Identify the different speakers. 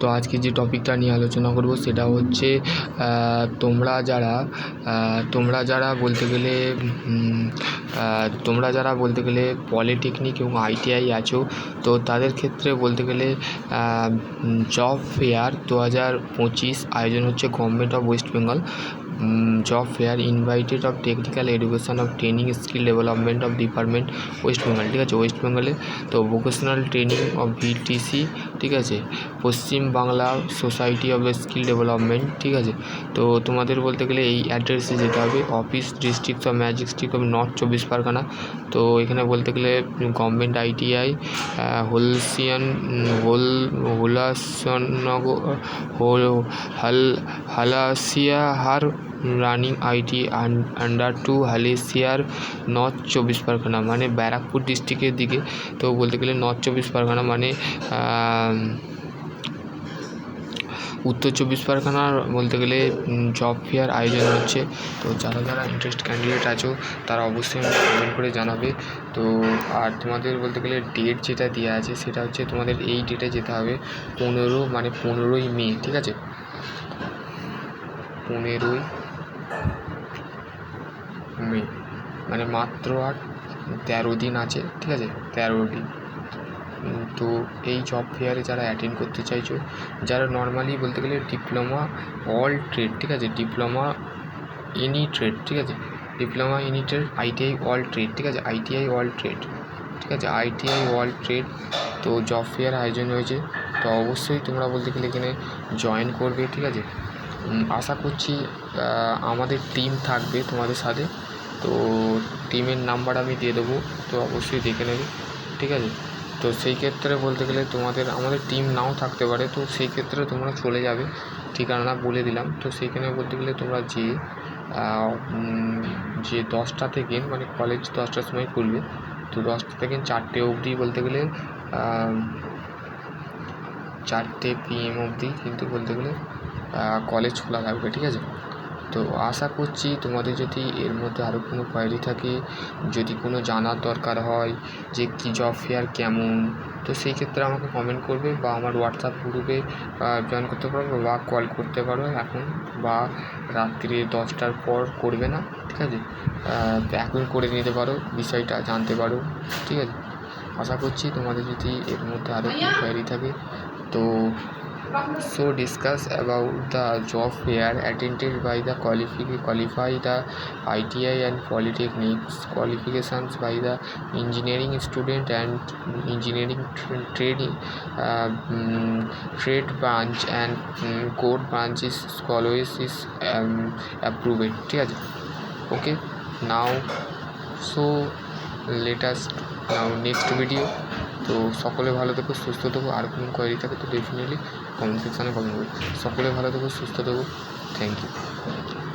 Speaker 1: তো আজকে যে টপিকটা নিয়ে আলোচনা করব সেটা হচ্ছে তোমরা যারা তোমরা যারা বলতে গেলে তোমরা যারা বলতে গেলে পলিটেকনিক এবং আইটিআই আছো, তো তাদের ক্ষেত্রে বলতে গেলে জব ফেয়ার দু হাজার পঁচিশ আয়োজন হচ্ছে government of West Bengal job fair invited of technical education of training skill development of department West Bengal ঠিক আছে? ওয়েস্ট বেঙ্গলে তো ভোকেশনাল ট্রেনিং অফ ভিটিসি ঠিক আছে? Paschim Bangla society of skill development ঠিক আছে? তো তোমাদের বলতে গেলে এই অ্যাড্রেসে যেতে হবে। Office district of magistrate of north চব্বিশ পরগনা। তো এখানে বলতে গেলে গভর্নমেন্ট আইটিআই হোলসিয়ান হোল হোলাসনগর হোল হাল হালাসিয়াহার running IT under to হালেসিয়ার north চব্বিশ পরগনা মানে ব্যারাকপুর ডিস্ট্রিক্টের দিকে। তো বলতে গেলে নর্থ চব্বিশ পরগনা মানে উত্তর চব্বিশ পরগনার বলতে গেলে জব ফেয়ার আয়োজন হচ্ছে। তো যারা যারা ইন্টারেস্ট ক্যান্ডিডেট আছো, তারা অবশ্যই আমাকে কমেন্ট করে জানাবে। তো আর তোমাদের বলতে গেলে ডেট যেটা দেওয়া আছে, সেটা হচ্ছে তোমাদের এই ডেটে যেতে হবে পনেরো মানে পনেরোই মে, ঠিক আছে? পনেরোই মে মানে মাত্র আর তেরো দিন আছে, ঠিক আছে? তেরো দিন। তো এই জব ফেয়ারে যারা অ্যাটেন্ড করতে চাইছো, যারা নর্মালি বলতে গেলে ডিপ্লোমা অল ট্রেড ঠিক আছে? ডিপ্লোমা এনি ট্রেড ঠিক আছে? Diploma any trade ITI all trade ঠিক আছে? আইটিআই অল ট্রেড ঠিক আছে? আইটিআই অল ট্রেড তো জব ফেয়ার আয়োজন হয়েছে, তো অবশ্যই তোমরা বলতে গেলে এখানে জয়েন করবে, ঠিক আছে? আশা করছি আমাদের টিম থাকবে তোমাদের সাথে, তো টিমের নাম্বার আমি দিয়ে দেবো, তো অবশ্যই দেখে নেবে, ঠিক আছে? তো সেই ক্ষেত্রে বলতে গেলে তোমাদের, আমাদের টিম নাও থাকতে পারে, তো সেই ক্ষেত্রে তোমরা চলে যাবে ঠিকানা বলে দিলাম। তো সেইখানে বলতে গেলে তোমরা যেয়ে যে দশটা থেকে মানে কলেজ দশটার সময় খুলবে, তো দশটা থেকে চারটে অবধি বলতে গেলে চারটে পিএম অবধি কিন্তু বলতে গেলে কলেজ খোলা থাকবে, ঠিক আছে? তো আশা করছি তোমাদের যদি এর মধ্যে আরও কোনো কোয়ারি থাকে যদি কোনো জানার দরকার হয় যে কী জব ফেয়ার কেমন তো সেই ক্ষেত্রে আমাকে কমেন্ট করবে বা আমার হোয়াটসঅ্যাপ গ্রুপে জয়েন করতে পারো বা কল করতে পারো এখন বা রাত্রি দশটার পর করবে না ঠিক আছে? এখন করে নিতে পারো বিষয়টা জানতে পারো ঠিক আছে? আশা করছি তোমাদের যদি এর মধ্যে আরও কোনো কোয়ারি থাকে তো so discuss about the job fair attended by the qualifi- qualify the ITI and polytechnics qualifications by the engineering student and engineering tra- trade uh, um, trade branch and um, code branch is always is um, approved আছে okay now so latest now next video তো সকলে ভালো থেকো, সুস্থ থেকো, আর কোনো query থাকে তো ডেফিনেটলি কমেন্ট সেকশানে কমেন্ট করবে। সকলে ভালো থেকো, সুস্থ থেকো। Thank you